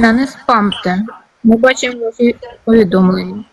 Та не спамте. Ми бачимо ваші повідомлення.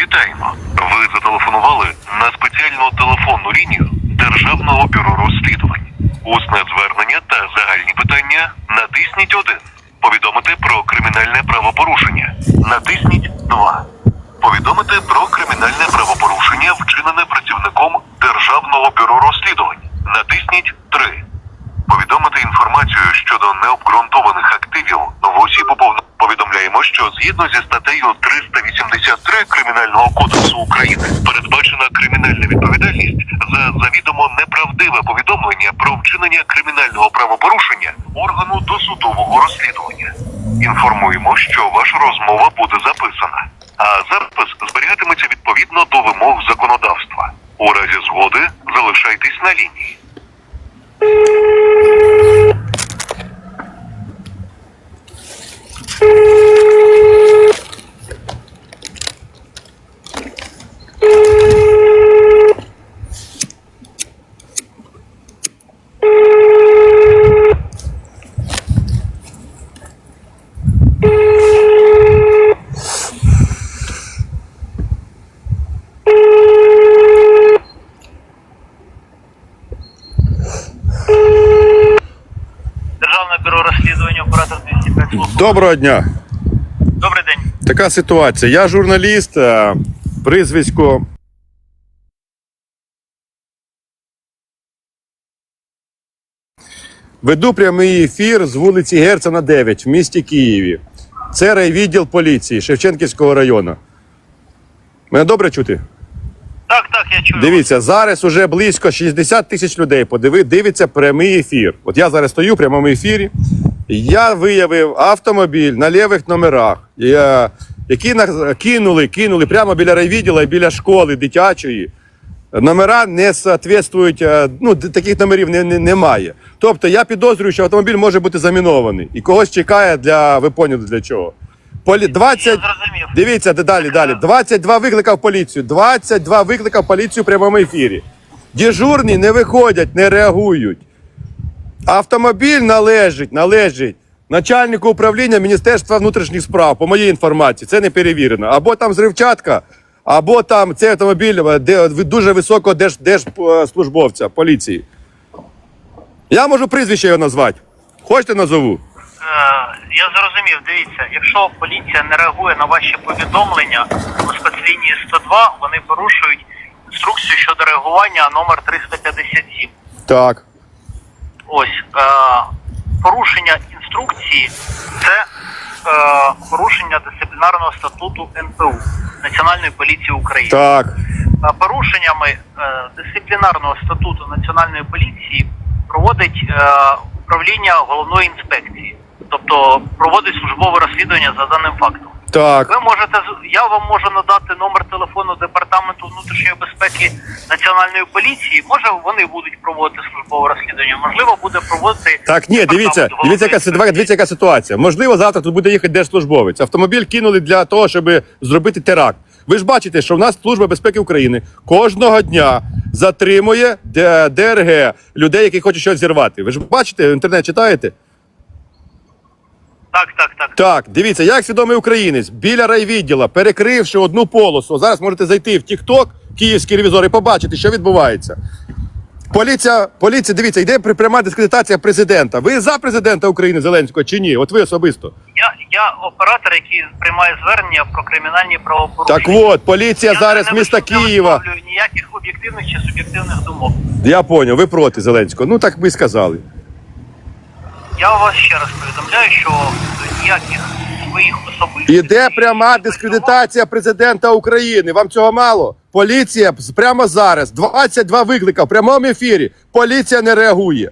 Вітаємо! Ви зателефонували на спеціальну телефонну лінію Державного бюро розслідувань. Усне звернення та загальні питання натисніть 1. Повідомити про кримінальне правопорушення. Натисніть 2. Повідомити про кримінальне правопорушення, вчинене працівником Державного бюро розслідувань. Натисніть 3. Повідомити інформацію щодо необґрунтованих активів в осіб уповно. Повідомляємо, що згідно зі статтею 383 Кримінального кодексу України передбачена кримінальна відповідальність за завідомо неправдиве повідомлення про вчинення кримінального правопорушення органу досудового розслідування. Інформуємо, що ваша розмова буде записана, а запис зберігатиметься відповідно до вимог законодавства. У разі згоди залишайтесь на лінії. Державне бюро розслідування оператор 205 служб. Доброго дня. Добрий день. Така ситуація. Я журналіст, е, прізвисько. Веду прямий ефір з вулиці Герцена 9 в місті Києві. Це райвідділ поліції Шевченківського району. Мене добре чути? Так, так, я чую. Дивіться, зараз уже близько 60 тисяч людей подиви, дивиться прямий ефір. От я зараз стою в прямому ефірі. Я виявив автомобіль на лівих номерах, які на- кинули, кинули прямо біля райвідділа і біля школи дитячої. Номера не соответствують, е, ну, таких номерів не, не, немає. Тобто я підозрюю, що автомобіль може бути замінований і когось чекає для ви поняли для чого. Полі 20... Дивіться, далі, далі. 22 викликав поліцію. 22 викликав поліцію в прямому ефірі. Дежурні не виходять, не реагують. Автомобіль належить, належить начальнику управління Міністерства внутрішніх справ, по моїй інформації, це не перевірено. Або там зривчатка, або там цей автомобіль е, де, дуже високого держ, держслужбовця поліції. Я можу прізвище його назвати. Хочете назову? Е, я зрозумів, дивіться, якщо поліція не реагує на ваші повідомлення у спецлінії 102, вони порушують інструкцію щодо реагування номер 357. Так. Ось е, порушення інструкції це е, порушення дисциплінарного статуту НПУ Національної поліції України. Так. Е, порушеннями е, дисциплінарного статуту Національної поліції проводить е, управління головної інспекції, тобто проводить службове розслідування за даним фактом. Так. Ви можете я вам можу надати номер телефону департаменту внутрішньої безпеки Національної поліції. Може вони будуть проводити службове розслідування, можливо, буде проводити Так, ні, дивіться, дивіться, яка, інспекції. дивіться, яка ситуація. Можливо, завтра тут буде їхати держслужбовець. Автомобіль кинули для того, щоб зробити теракт. Ви ж бачите, що в нас Служба безпеки України кожного дня затримує ДРГ людей, які хочуть щось зірвати. Ви ж бачите, інтернет читаєте? Так, так, так. Так, дивіться, як свідомий українець біля райвідділа, перекривши одну полосу. Зараз можете зайти в TikTok, київський ревізор, і побачити, що відбувається. Поліція, поліція, дивіться, йде пряма дискредитація президента. Ви за президента України Зеленського чи ні? От ви особисто. Я, я оператор, який приймає звернення про кримінальні правопорушення. Так от, поліція Я зараз не міста Києва. ніяких об'єктивних чи суб'єктивних думок. Я поняв, ви проти Зеленського. Ну так ви сказали. Я вас ще раз повідомляю, що ніяких своїх особистих Іде пряма дискредитація президента України. Вам цього мало? Поліція прямо зараз 22 виклика в прямому ефірі. Поліція не реагує.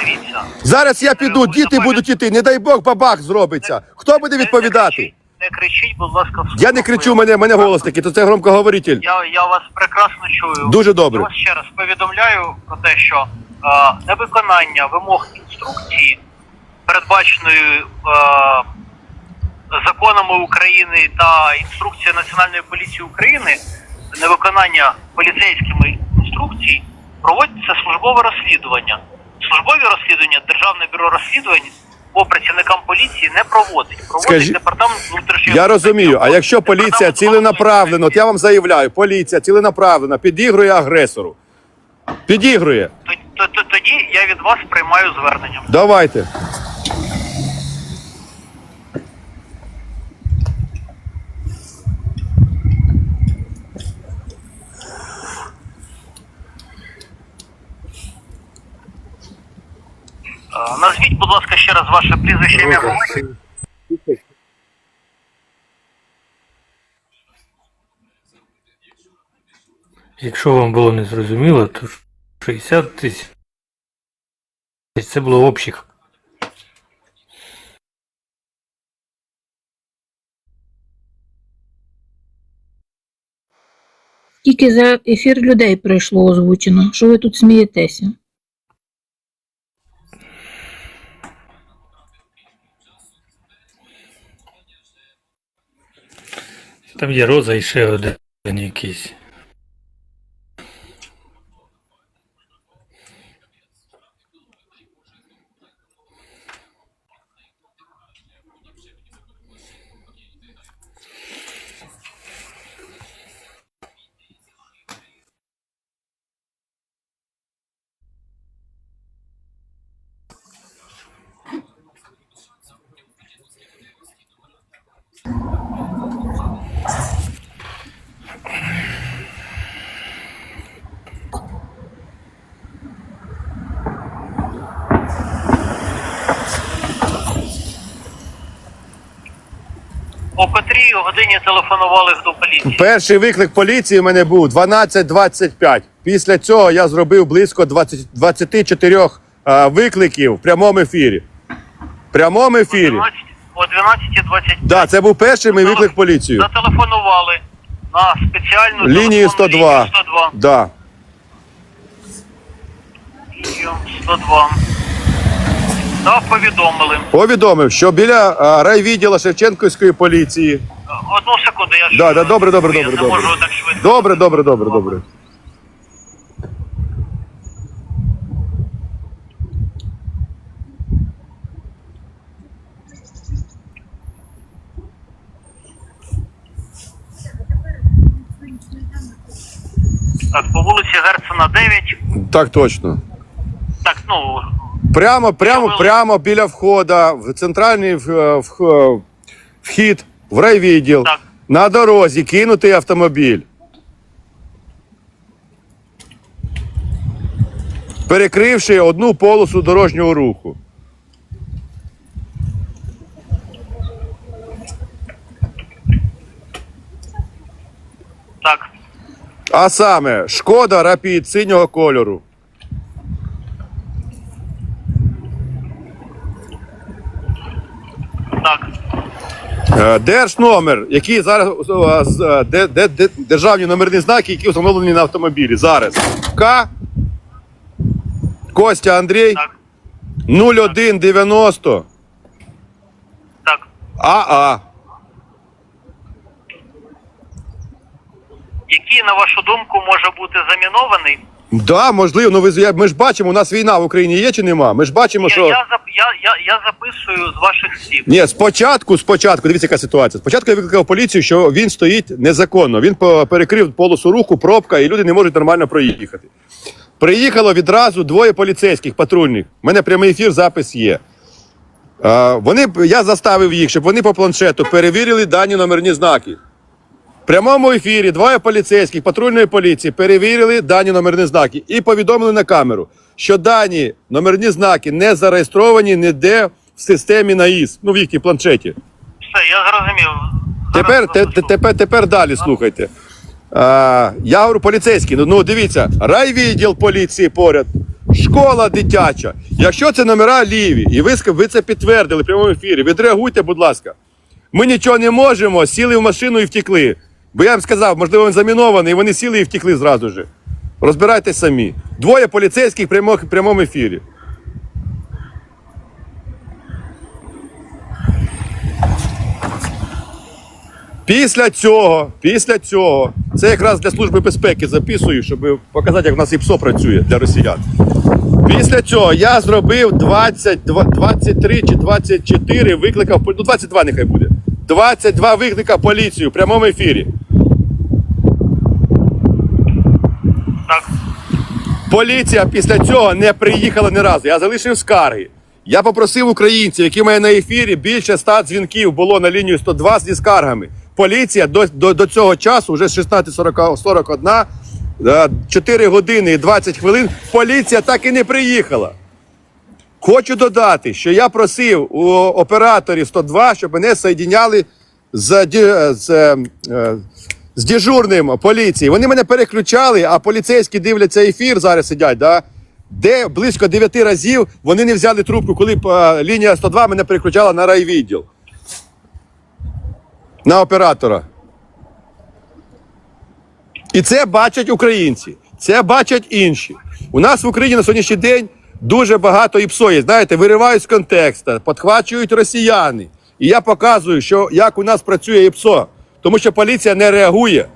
Дивіться. Зараз я піду, діти будуть іти. Не дай Бог, бабах зробиться. Хто буде відповідати? Не кричіть, будь ласка, в Я не кричу, мене, мене голос такий, то це громкоговоритель. Я, я вас прекрасно чую. Дуже добре. Я вас ще раз повідомляю про те, що невиконання вимог інструкції, передбаченої е, законами України та інструкцією Національної поліції України, невиконання поліцейськими інструкцій проводиться службове розслідування. Службові розслідування Державне бюро розслідувань по працівникам поліції не проводить. Проводить Скажі- департамент внутрішньої Я розумію, а якщо поліція ціленаправлено, от я вам заявляю, поліція ціленаправлено підігрує агресору. Підігрує. То- то- то- Тоді я від вас приймаю звернення. Давайте. Назвіть, будь ласка, ще раз ваше прізвище ім'я. Якщо вам було незрозуміло, то 60 тисяч це було общих. Тільки за ефір людей прийшло озвучено. Що ви тут смієтеся? Там є роза і ще один якийсь. О котрій годині телефонували до поліції? Перший виклик поліції в мене був 12.25. Після цього я зробив близько 20, 24 а, викликів в прямому ефірі. В прямому ефірі. О 12.25. Да, це був перший мій виклик в поліцію. Зателефонували на спеціальну Лінію телефонну 102. лінію 102. Да. Лінію 102. Да, повідомили. Повідомив, що біля а, райвідділу Шевченківської поліції. Одну секунду, я Да, да, добре, добре, я добре, не добре. можу так швидко. Добре, добре, добре, добре. Так, по вулиці Герцена 9. Так точно. Так, ну, Прямо, прямо, прямо біля входа в центральний в- е, в- вхід в райвідділ. Так. На дорозі кинутий автомобіль. Перекривши одну полосу дорожнього руху. так. А саме шкода рапід синього кольору. Так. Е, Держномер, який зараз е, е, де, де, де, державні номерні знаки, які встановлені на автомобілі. Зараз К. Костя Андрій Так. 0190 Так. АА. Який, на вашу думку, може бути замінований? Да, можливо, ну ви з- я- ми ж бачимо, у нас війна в Україні є чи нема. Ми ж бачимо, Я, що. я, зап- я, я, я записую з ваших слів. Ні, спочатку, спочатку, дивіться, яка ситуація. Спочатку я викликав поліцію, що він стоїть незаконно. Він по- перекрив полосу руху, пробка, і люди не можуть нормально проїхати. Приїхало відразу двоє поліцейських патрульних. У мене прямий ефір, запис є. А, вони, я заставив їх, щоб вони по планшету перевірили дані номерні знаки. В прямому ефірі двоє поліцейських патрульної поліції перевірили дані номерні знаки і повідомили на камеру, що дані номерні знаки не зареєстровані ніде в системі НАІС, ну в їхній планшеті. Все, я зрозумів. Тепер, те, те- тепер, тепер далі слухайте. А, я говорю, поліцейський, ну, ну дивіться, райвідділ поліції поряд, школа дитяча. Якщо це номера ліві, і ви, ви це підтвердили в прямому ефірі, відреагуйте, будь ласка. Ми нічого не можемо, сіли в машину і втекли. Бо я вам сказав, можливо, він замінований, і вони сіли і втекли зразу ж. Розбирайтесь самі. Двоє поліцейських в прямому, прямому ефірі. Після цього, після цього Це якраз для Служби безпеки записую, щоб показати, як у нас ІПСО працює для росіян. Після цього я зробив 20, 23 чи 24 викликав, ну 22 нехай буде. 22 виклика поліцію в прямому ефірі. Так. Поліція після цього не приїхала ні разу. Я залишив скарги. Я попросив українців, які в на ефірі, більше 100 дзвінків було на лінію 102 зі скаргами. Поліція до, до, до цього часу, вже з 16.41, 4 години і 20 хвилин, поліція так і не приїхала. Хочу додати, що я просив у операторів 102, щоб мене соєдиняли з, ді- з, е, е, з дежурним поліції. Вони мене переключали, а поліцейські дивляться ефір, зараз сидять, да? де близько 9 разів вони не взяли трубку, коли е, лінія 102 мене переключала на райвідділ. На оператора. І це бачать українці, це бачать інші. У нас в Україні на сьогоднішній день дуже багато є. Знаєте, виривають з контексту, підхвачують росіяни. І я показую, що як у нас працює ІПСО, тому що поліція не реагує.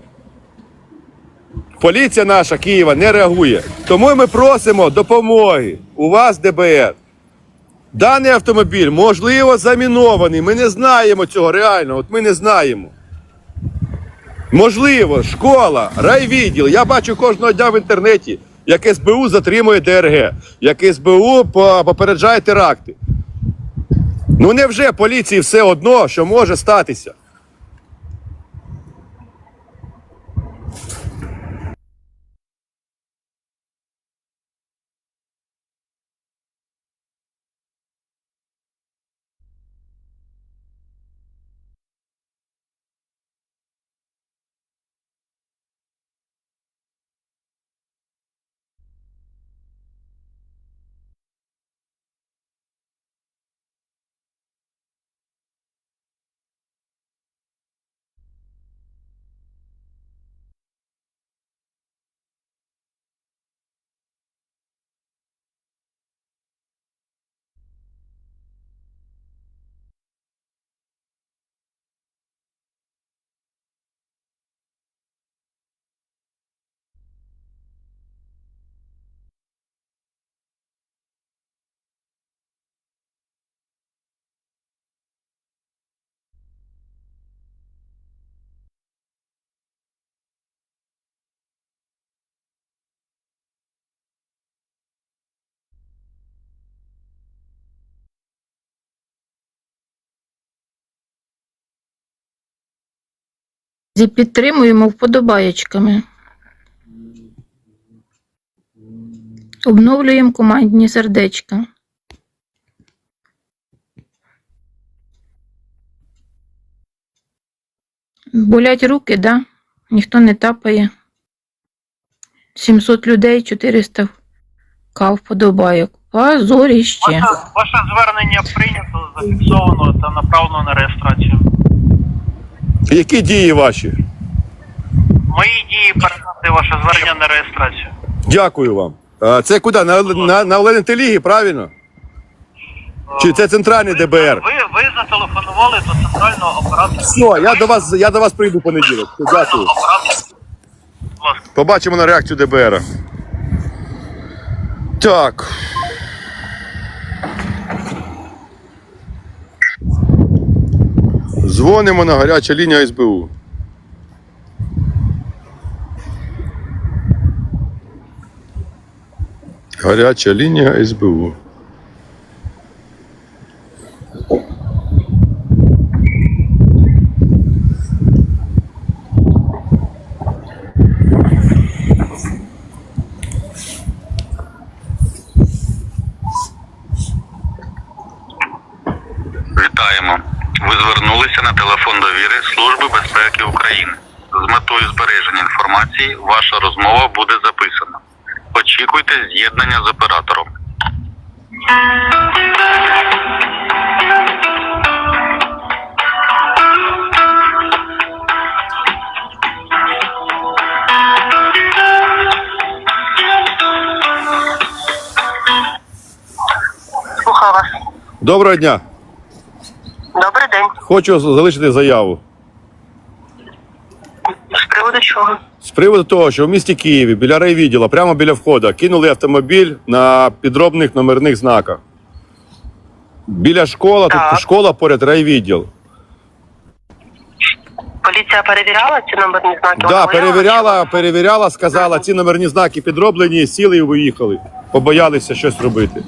Поліція наша Києва не реагує. Тому ми просимо допомоги у вас, ДБР. Даний автомобіль, можливо, замінований. Ми не знаємо цього реально. От ми не знаємо. Можливо, школа, райвідділ. Я бачу кожного дня в інтернеті, як СБУ затримує ДРГ, як СБУ попереджає теракти. Ну невже поліції все одно, що може статися? Підтримуємо вподобаєчками. Обновлюємо командні сердечка. Болять руки, да? Ніхто не тапає. 700 людей, 400 кав вподобайок. Позоріще. Ваше, ваше звернення прийнято, зафіксовано та направлено на реєстрацію. Які дії ваші? Мої дії передати ваше звернення на реєстрацію. Дякую вам. А це куди? На, на, на Оленителігі, правильно? Чи це центральний ДБР? Ви, ви зателефонували до центрального оператора. Все, я до вас, я до вас прийду в понеділок. Дякую. Оператор. Будь ласка. Побачимо на реакцію ДБР. Так. Дзвонимо на гаряча лінія СБУ. Гаряча лінія СБУ. Вітаємо. Ви звернулися на телефон довіри Служби безпеки України. З метою збереження інформації ваша розмова буде записана. Очікуйте з'єднання з оператором. Слухаю вас. Доброго дня. Добрий день. Хочу залишити заяву. З приводу чого? приводу того, що в місті Києві біля райвідділу, прямо біля входу, кинули автомобіль на підробних номерних знаках. Біля школи, Так. тут школа поряд райвідділ. Поліція перевіряла ці номерні знаки? Да, Вона перевіряла, перевіряла, сказала, ці номерні знаки підроблені, сіли і виїхали. Побоялися щось робити.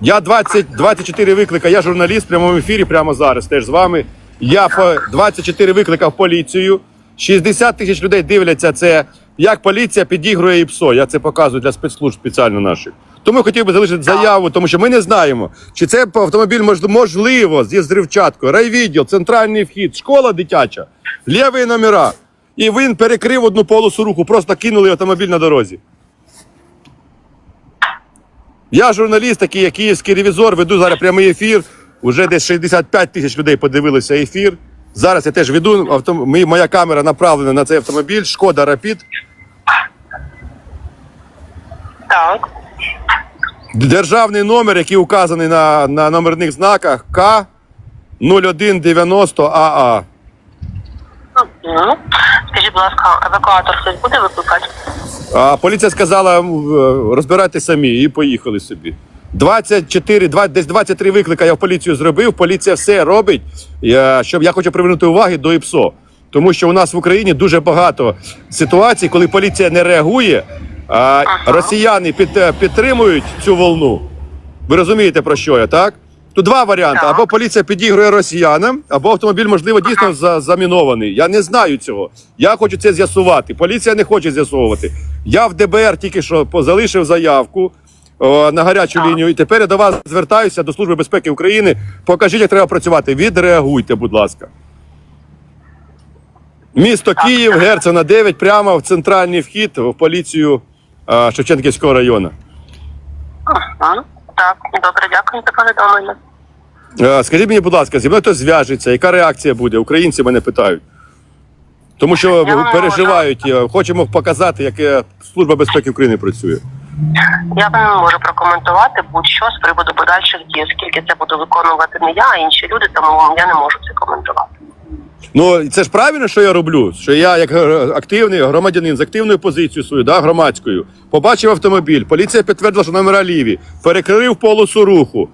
Я 20, 24 виклика, я журналіст в прямому ефірі прямо зараз теж з вами. Я по 24 викликав поліцію. 60 тисяч людей дивляться це, як поліція підігрує ІПСО. Я це показую для спецслужб спеціально наших. Тому хотів би залишити заяву, тому що ми не знаємо, чи це автомобіль можливо зі зривчаткою, райвідділ, центральний вхід, школа дитяча, ліві номера. І він перекрив одну полосу руху, просто кинули автомобіль на дорозі. Я журналіст, такий, як київський ревізор, веду зараз прямий ефір. Уже десь 65 тисяч людей подивилися ефір. Зараз я теж веду. Авто... Моя камера направлена на цей автомобіль. Шкода Рапід. Так. Державний номер, який указаний на, на номерних знаках К 0190 АА. Скажіть, будь ласка, евакуатор хтось буде викликати? А поліція сказала, м, розбирайте самі, і поїхали собі. 24, 20, десь 23 виклика я в поліцію зробив. Поліція все робить. Я, щоб я хочу привернути уваги до ІПСО. Тому що у нас в Україні дуже багато ситуацій, коли поліція не реагує, а росіяни під, е, підтримують цю волну. Ви розумієте про що я, так? Тут два варіанти: Так. або поліція підігрує росіянам, або автомобіль, можливо, дійсно за- замінований. Я не знаю цього. Я хочу це з'ясувати. Поліція не хоче з'ясовувати. Я в ДБР тільки що залишив заявку о, на гарячу лінію. І тепер я до вас звертаюся до Служби безпеки України. Покажіть, як треба працювати. Відреагуйте, будь ласка. Місто Київ, Герцена 9, прямо в центральний вхід в поліцію а, Шевченківського району. Мгм. Так, добре, дякую за повідомлення. Е, Скажіть мені, будь ласка, зі мною хтось зв'яжеться, яка реакція буде? Українці мене питають. Тому що переживають, е, хочемо показати, як е, Служба безпеки України працює. Я не можу прокоментувати будь-що з приводу подальших дій, оскільки це буду виконувати не я, а інші люди, тому я не можу це коментувати. Ну це ж правильно, що я роблю. Що я, як активний громадянин з активною позицією своєю, да, громадською, побачив автомобіль, поліція підтвердила, що номера ліві, перекрив полосу руху.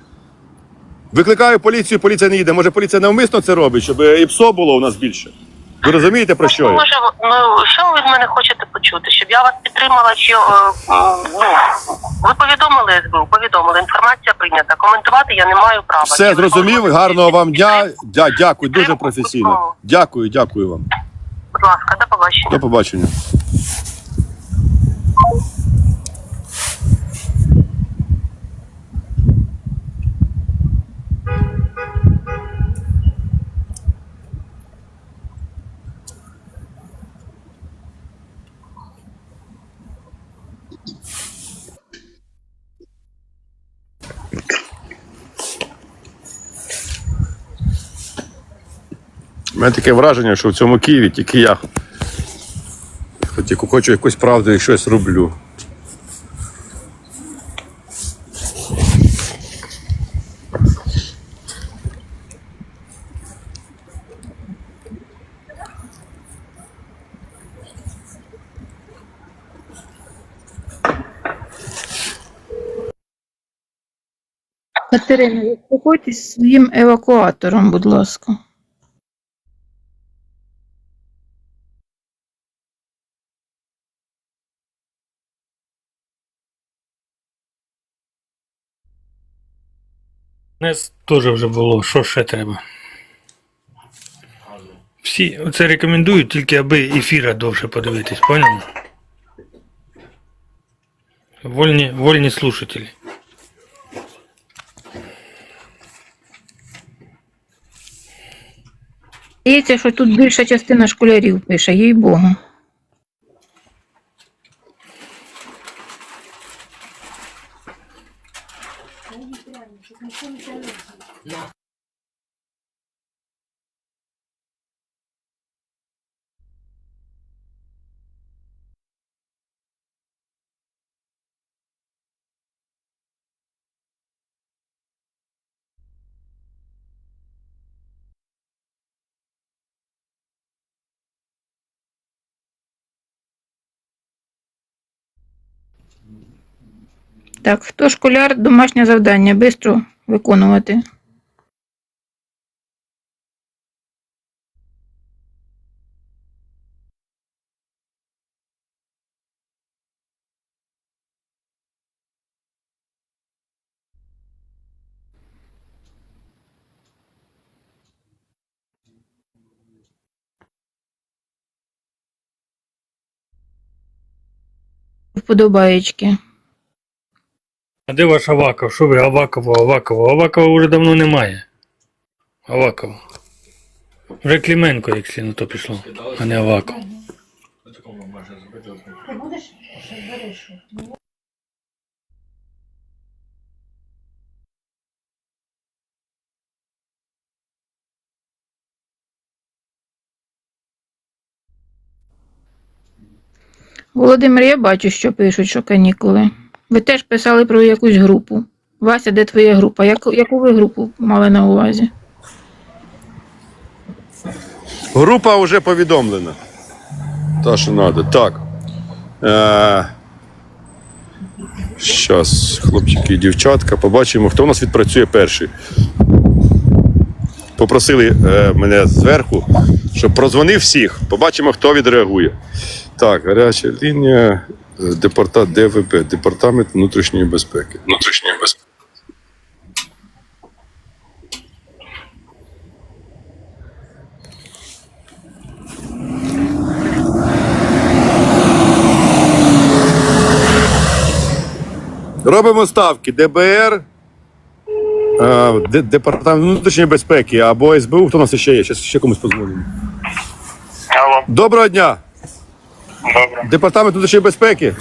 Викликаю поліцію, поліція не їде. Може, поліція навмисно це робить, щоб і ПСО було у нас більше. Ви розумієте про що я? Може, ну що ви від мене хочете почути? Щоб я вас підтримала, чи е, ну ви повідомили СБУ, повідомили, інформація прийнята. Коментувати я не маю права. Все зрозумів. Гарного вам дня. Дя, дякую, дуже професійно. Дякую, дякую вам. Будь ласка, до побачення. До побачення. Мене таке враження, що в цьому Києві тільки я Тільки хочу якусь правду і щось роблю. Катерина, заспокойтесь своїм евакуатором, будь ласка. Нас теж вже було, що ще треба. Всі оце рекомендують, тільки аби ефіра довше подивитись, поняли? Вольні, вольні слушателі. Здається, що тут більша частина школярів пише, їй Богу. Так, хто школяр, домашнє завдання, швидко виконувати. Вподобаєчки. А де ваш Аваков? Що ви Авакова, Авакова? Авакова вже давно немає. Авакова. Вже Клименко, якщо на то пішло, а не Аваков. Володимир, я бачу, що пишуть, що канікули. Ви теж писали про якусь групу. Вася, де твоя група? Яку, яку ви групу мали на увазі? Група вже повідомлена. Та, що треба. Так. Е... Хлопчики і дівчатка, побачимо, хто у нас відпрацює перший. Попросили е, мене зверху, щоб прозвонив всіх. Побачимо, хто відреагує. Так, гаряча лінія, департа ДВБ, Департамент внутрішньої безпеки. Внутрішньої безпеки. Робимо ставки ДБР, е, Департамент внутрішньої безпеки або СБУ. Хто у нас ще є? Ще, ще комусь позвонимо. Доброго дня! Добре. Департамент внутрішньої безпеки.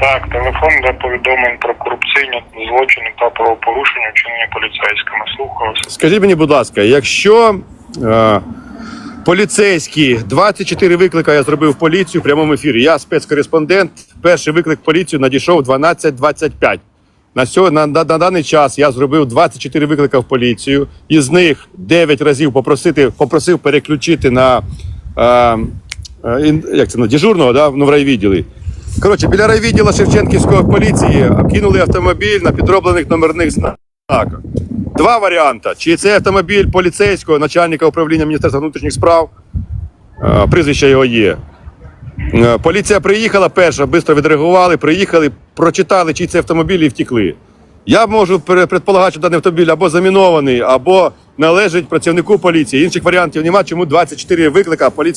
Так, телефон для повідомлень про корупційні злочини та правопорушення вчинені поліцейськими. Слухаю вас. Скажіть мені, будь ласка, якщо е, поліцейські 24 виклика я зробив в поліцію в прямому ефірі. Я спецкореспондент. Перший виклик в поліцію надійшов 12.25. На, сьо- на, на, на даний час я зробив 24 виклика в поліцію. Із них 9 разів попросити, попросив переключити на е, як це, на дежурного да, ну, в райвідділі. Коротше, біля райвідділа Шевченківської поліції кинули автомобіль на підроблених номерних знаках. Два варіанти. Чи це автомобіль поліцейського начальника управління Міністерства внутрішніх справ, е, прізвище його є. Е, Поліція приїхала перша, швидко відреагували, приїхали, прочитали, чий це автомобіль і втекли. Я можу предполагати, що даний автомобіль або замінований, або належить працівнику поліції. Інших варіантів немає, чому 24 виклика, а поліція